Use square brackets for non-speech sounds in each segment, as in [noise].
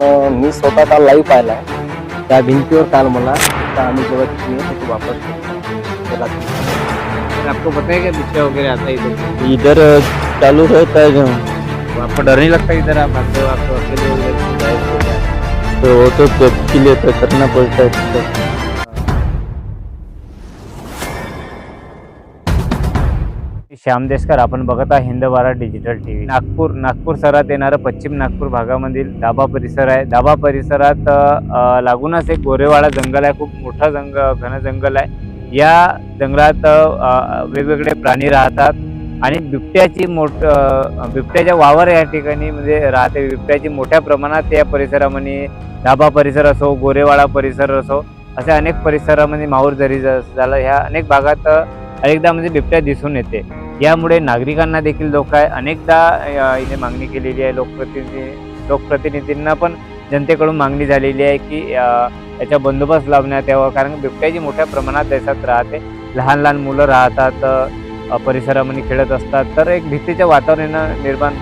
मी स्वतः काल लाईव्ह पाहिलाय त्या भिंतीवर काल मला आम्ही जेव्हा तिथे रात्री- आपको पता है क्या वगैरह आता इधर इधर चालू रहता है जो आपको डर नहीं लगता इधर आप आते हो आपको अकेले उधर जाए तो वो तो सबके लिए तो करना पड़ता है श्याम देशकर आपण बघत आहे हिंद बारा डिजिटल टीव्ही. नागपूर नागपूर शहरात येणारं पश्चिम नागपूर भागामधील दाबा परिसर आहे. दाबा परिसरात लागूनच एक गोरेवाडा जंगल आहे. खूप मोठा जंग घन जंगल आहे. या जंगलात वेगवेगळे प्राणी राहतात आणि बिबट्याची मोठ बिबट्याच्या वावर या ठिकाणी म्हणजे राहते. बिबट्याची मोठ्या प्रमाणात या परिसरामध्ये दाबा परिसर असो गोरेवाडा परिसर असो अशा अनेक परिसरामध्ये माहूर जरी झालं ह्या अनेक भागात अनेकदा म्हणजे बिबट्या दिसून येते. यामुळे नागरिकांना देखील धोका आहे. अनेकदा इथे मागणी केलेली आहे. लोकप्रतिनिधी लोकप्रतिनिधींना पण जनतेकडून मागणी झालेली आहे की याचा बंदोबस्त लावण्यात यावा. कारण बिबट्याची मोठ्या प्रमाणात देशात राहते. लहान लहान मुलं राहतात परिसरामध्ये खेळत असतात. तर एक भीतीच्या वातावरणानं निर्माण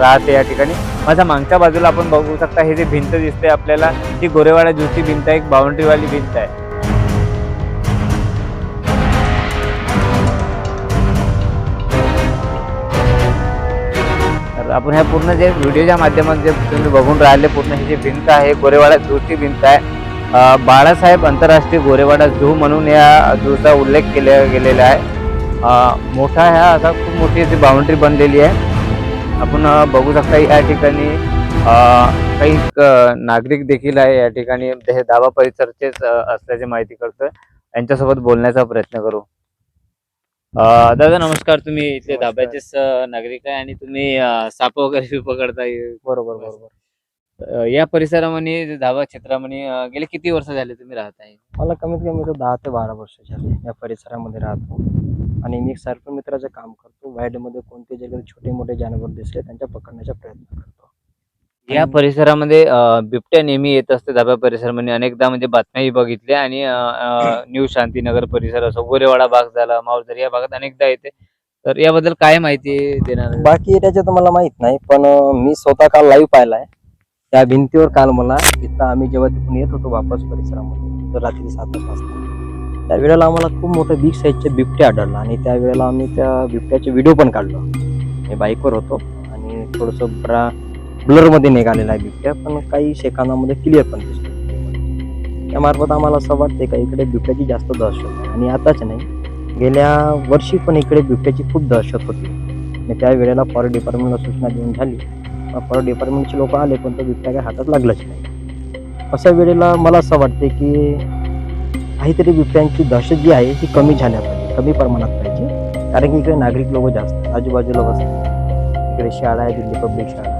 राहते या ठिकाणी. माझ्या मागच्या बाजूला आपण बघू शकता हे जे भिंत दिसते आपल्याला ती गोरेवाडा जुची भिंत आहे, एक बाउंड्रीवाली भिंत आहे. आपण ह्या पूर्ण जे व्हिडिओच्या माध्यमातून जे तुम्ही बघून राहिले पूर्ण ही जी भिंत आहे गोरेवाडा झूची भिंत आहे. बाळासाहेब आंतरराष्ट्रीय गोरेवाडा झू म्हणून या झूचा उल्लेख केला गेलेला आहे. मोठा ह्या असा खूप मोठी अशी बाउंड्री बनलेली आहे. आपण बघू शकता या ठिकाणी काही नागरिक देखील आहे या ठिकाणी. हे दावा परिसरचेच असल्याची माहिती करतोय. यांच्यासोबत बोलण्याचा प्रयत्न करू. दादा नमस्कार. तुम्ही इथले अं, नागरिक आहे आणि तुम्ही साप वगैरे [laughs] बी पकडताय बरोबर. बरोबर या परिसरामध्ये धाबा क्षेत्रामध्ये गेले किती वर्ष झाले तुम्ही राहत आहे? मला कमीत कमी दहा ते बारा वर्ष झाले या परिसरामध्ये राहतो. आणि मी सर्प मित्राचं काम करतो. वाईडमध्ये कोणते जे छोटे मोठे जानवर दिसले त्यांच्या पकडण्याचा प्रयत्न करतो. या परिसरामध्ये अं, बिबट्या नेहमी येत असते धाबा परिसरामध्ये. अनेकदा म्हणजे बातम्याही बघितल्या आणि अं, अं, न्यू शांतीनगर परिसर असो गोरेवाडा भाग झाला माऊरदर या भागात अनेकदा येते. तर याबद्दल काय माहिती देणार? आहे? बाकी एरियाचं तर मला माहीत नाही पण अं, मी स्वतः काल लाईव्ह पाहिलाय. त्या भिंतीवर काल मला इथं आम्ही जेव्हा तिथून येत होतो वापस परिसरामध्ये तर रात्री सात वाजता. त्यावेळेला आम्हाला खूप मोठं बिग साईजचे बिबटे आढळला आणि त्यावेळेला आम्ही त्या बिबट्याचे व्हिडिओ पण काढलो. मी बाईकवर होतो आणि थोडंसं ब्रा ब्लरमध्ये निघालेला आहे बिबट्या पण काही सेकंदामध्ये क्लिअर पण दिसतो. त्यामार्फत आम्हाला असं वाटते का इकडे बिबट्याची जास्त दहशत आहे आणि आताच नाही गेल्या वर्षी पण इकडे बिबट्याची खूप दहशत होती. आणि त्या वेळेला फॉरेस्ट डिपार्टमेंटला सूचना देऊन झाली. फॉरेस्ट डिपार्टमेंटचे लोक आले पण तो बिबट्या काही हातात लागलाच नाही. अशा वेळेला मला असं वाटते की काहीतरी बिबट्यांची दहशत जी आहे ती कमी झाल्या पाहिजे कमी प्रमाणात पाहिजे. कारण की इकडे नागरिक लोक जास्त आजूबाजूला बसतात इकडे शाळा आहे दिल्ली पब्लिक शाळा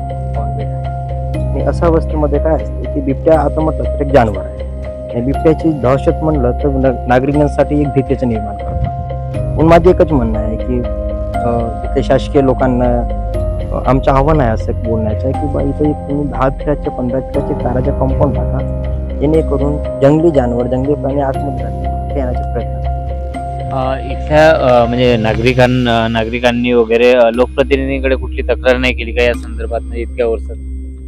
आणि अशा अवस्थेमध्ये काय असते की बिबट्या आता म्हटलं तर एक जानवर आहे. आणि बिबट्याची दहशत म्हणलं तर नागरिकांसाठी एक भीतीचं निर्माण करतात म्हणून माझं एकच म्हणणं आहे की इथे शासकीय लोकांना आमचं आव्हान आहे असं बोलण्याचं आहे की बा इथे एक तुम्ही दहा फिटाचे पंधरा फिटाचे ताराचे कंपाऊंड टाका. जेणेकरून जंगली जानवर जंगली प्राणी आतमध्ये राहतील येण्याचे प्रयत्न इथल्या म्हणजे नागरिकांना नागरिकांनी वगैरे लोकप्रतिनिधींकडे कुठली तक्रार नाही केली का या संदर्भात? इतक्या वर्षात?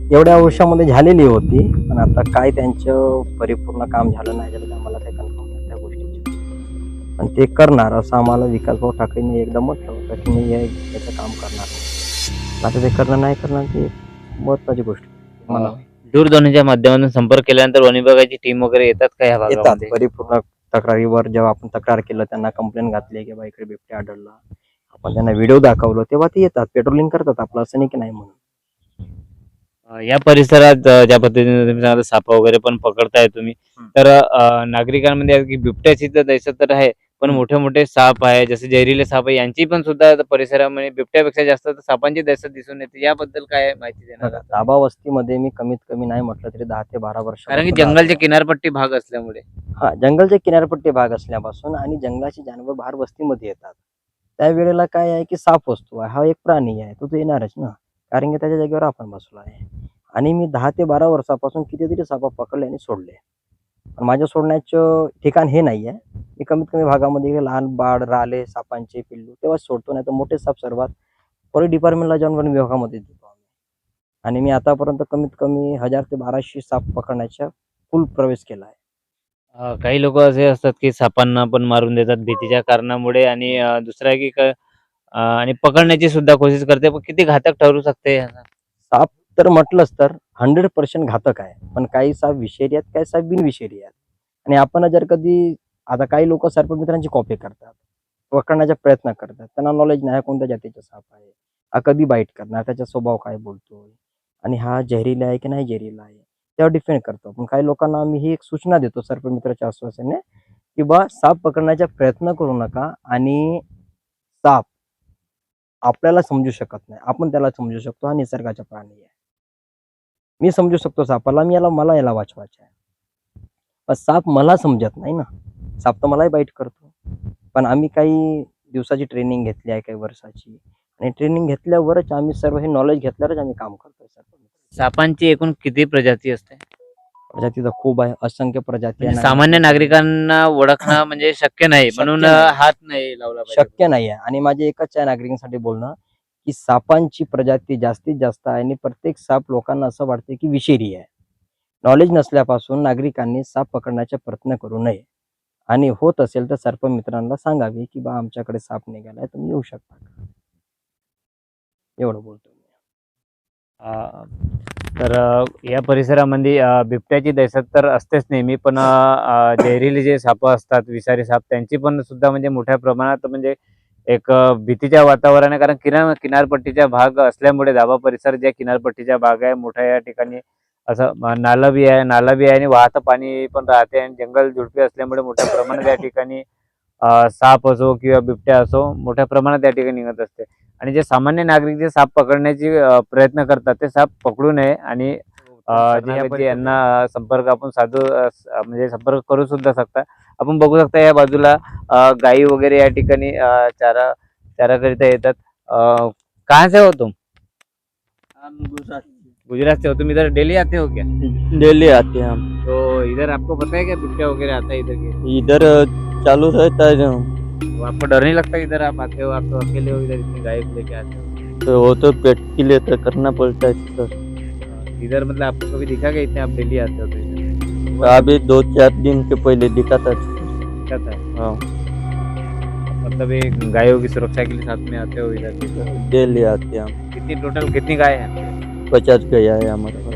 एवढ्या वर्षामध्ये झालेली होती पण आता काय त्यांचं परिपूर्ण काम झालं नाही झालं आम्हाला काही कन्फर्म नाही त्या गोष्टीचं. पण ते करणार असं आम्हाला विकासभाऊ ठाकरेंनी एकदा म्हटलं होतं की मी याचं काम करणार. आता ते करणं नाही करणार ते महत्वाची गोष्ट. मला दूरध्वनीच्या माध्यमातून संपर्क केल्यानंतर वन विभागाची टीम वगैरे येतात का या येतात. भागामध्ये परिपूर्ण तक्रारीवर जेव्हा आपण तक्रार केलं त्यांना कंप्लेंट घातली की बा इकडे बिबट्या आढळला. आपण त्यांना व्हिडिओ दाखवलं तेव्हा ते येतात. पेट्रोलिंग करतात आपलं असं नाही की नाही म्हणून. या परिसरात ज्या पद्धतीने तुम्ही सांगितलं साप वगैरे पण पकडताय तुम्ही. तर नागरिकांमध्ये बिबट्याची तर दहशत तर आहे पण मोठे मोठे साप आहे जसे जहरीले साप आहे यांची पण सुद्धा परिसरामध्ये बिबट्यापेक्षा जास्त तर सापांची दहशत दिसून येते. याबद्दल काय माहिती देणार? दाबा वस्तीमध्ये मी कमीत कमी नाही म्हटलं तरी दहा ते बारा वर्ष कारण की जंगलच्या किनारपट्टी भाग असल्यामुळे. हा जंगलचे किनारपट्टी भाग असल्यापासून आणि जंगलाचे जानवर बाहेर वस्तीमध्ये येतात. त्यावेळेला काय आहे की साप वस्तू आहे हा एक प्राणी आहे तो तो येणारच ना. कारण की त्याच्या जागेवर आपण बसलो आहे. आणि मी दहा ते बारा वर्षापासून कितीतरी सापा पकडले आणि सोडले. पण माझ्या सोडण्याचं ठिकाण हे नाही आहे. मी कमीत कमी भागामध्ये लहान बाळ राले सापांचे पिल्लू तेव्हा सोडतो नाही तर मोठे साप सर्वात फॉरेस्ट डिपार्टमेंटला जाऊन वन विभागामध्ये देतो आम्ही. आणि मी आतापर्यंत कमीत कमी हजार ते बाराशे साप पकडण्याच्या फुल प्रवेश केला आहे. काही लोक असे असतात की सापांना पण मारून देतात भीतीच्या कारणामुळे आणि आहे की आणि पकडण्याची सुद्धा कोशिश करते पण किती घातक ठरू शकते साप तर म्हटलंच तर हंड्रेड पर्सेंट घातक आहे. पण काही साप विषारी आहेत काही साप बिनविषारी आहेत. आणि आपण जर कधी आता काही लोक सर्पमित्रांची कॉपी करतात पकडण्याचा प्रयत्न करतात. त्यांना नॉलेज नाही कोणत्या जातीचा साप आहे. हा कधी बाईट करणार त्याचा स्वभाव काय बोलतोय. आणि हा जहरीला आहे की नाही जहरीला आहे त्यावर डिपेंड करतो. पण काही लोकांना आम्ही ही एक सूचना देतो सर्पमित्राच्या आश्वासाने की बा साप पकडण्याचा प्रयत्न करू नका आणि साप आपल्याला समजू शकत नाही. आपण त्याला समजू शकतो हा निसर्गाचा प्राणी आहे. मी समजू शकतो सापाला मी याला मला याला वाचवायचं आहे पण साप मला समजत नाही ना. साप तर मलाही बाईट करतो. पण आम्ही काही दिवसाची ट्रेनिंग घेतली आहे काही वर्षाची. आणि ट्रेनिंग घेतल्यावरच आम्ही सर्व हे नॉलेज घेतल्यावरच आम्ही काम करतोय सर्व सापांची एकूण किती प्रजाती असते? प्रजाती तर खूप आहे असंख्य प्रजाती म्हणजे. सामान्य नागरिकांना ओळखणं म्हणजे शक्य नाही म्हणून हात नाही लावला. शक्य नाही आहे. आणि माझे एकच आहे नागरिकांसाठी बोलणं की सापांची प्रजाती जास्तीत जास्त आहे आणि प्रत्येक साप लोकांना असं वाटते की विषारी आहे. नॉलेज नसल्यापासून नागरिकांनी साप पकडण्याचा प्रयत्न करू नये. आणि होत असेल तर सर्प मित्रांना सांगावे की बा आमच्याकडे साप निघालाय तुम्ही येऊ शकता एवढं बोलतो तर या परिसरामध्ये बिबट्याची दहशत तर असतेच नेहमी पण अ, जहरीले जे साप असतात विषारी साप त्यांची पण सुद्धा म्हणजे मोठ्या प्रमाणात म्हणजे एक भीतीच्या वातावरण आहे कारण किनार किनारपट्टीचा भाग असल्यामुळे दाबा परिसर ज्या किनारपट्टीचा भाग आहे मोठा या ठिकाणी असं नाला बी आहे नाला बी आहे आणि वाहतं पाणी पण राहते आणि जंगल झुडपी असल्यामुळे मोठ्या प्रमाणात या ठिकाणी साप असो किंवा बिबट्या असो मोठ्या प्रमाणात या ठिकाणी निघत असते. आणि जे सामान्य नागरिक जे साप पकडण्याची प्रयत्न करतात ते साप पकडू नये आणि जे यांना संपर्क आपण साधू म्हणजे संपर्क करू सुद्धा शकता. आपण बघू शकता या बाजूला गायी वगैरे या ठिकाणी अ, चारा चाराकरिता येतात. कहाँ से हो तुम? गुजरात से। हो. तुम इधर डेली आते हो क्या? डेली आते हैं हम। तो इधर आपको पता है क्या बिबट्या वगैरह आता है इधर के? इधर चालू रहता है जो तो आपको डर नहीं लगता इधर आप आते हो? आप तो अकेले हो इधर इतनी गाय को लेके आते हो। तो वो तो पेट के लिए तो करना पड़ता है सर इधर मतलब आपको कभी दिखा क्या इतने आप डेली आते हो तो अभी दो चार दिन के पहले दिखा था। दिक्कत है हाँ। मतलब ये गायों की सुरक्षा के लिए साथ में आते हो इधर? डेली आते हैं कितनी टोटल कितनी गाय है? पचास गया है हमारे पास।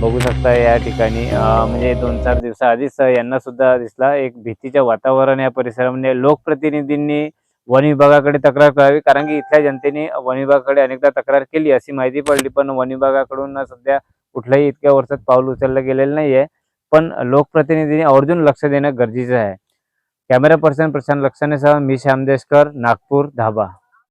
बघू शकता या ठिकाणी म्हणजे दोन चार दिवसाआधीच यांना सुद्धा दिसला एक भीतीचं वातावरण या परिसरामध्ये. लोकप्रतिनिधींनी वन विभागाकडे तक्रार करावी कारण की इथल्या जनतेने वन विभागाकडे अनेकदा तक्रार केली अशी माहिती पडली. पण वन विभागाकडून सध्या कुठल्याही इतक्या वर्षात पाऊल उचललं गेलेलं नाहीये. पण लोकप्रतिनिधींनी आवर्जून लक्ष देणं गरजेचं आहे. कॅमेरा पर्सन प्रशांत लक्षणेसह मी श्यामदेशकर नागपूर धाबा.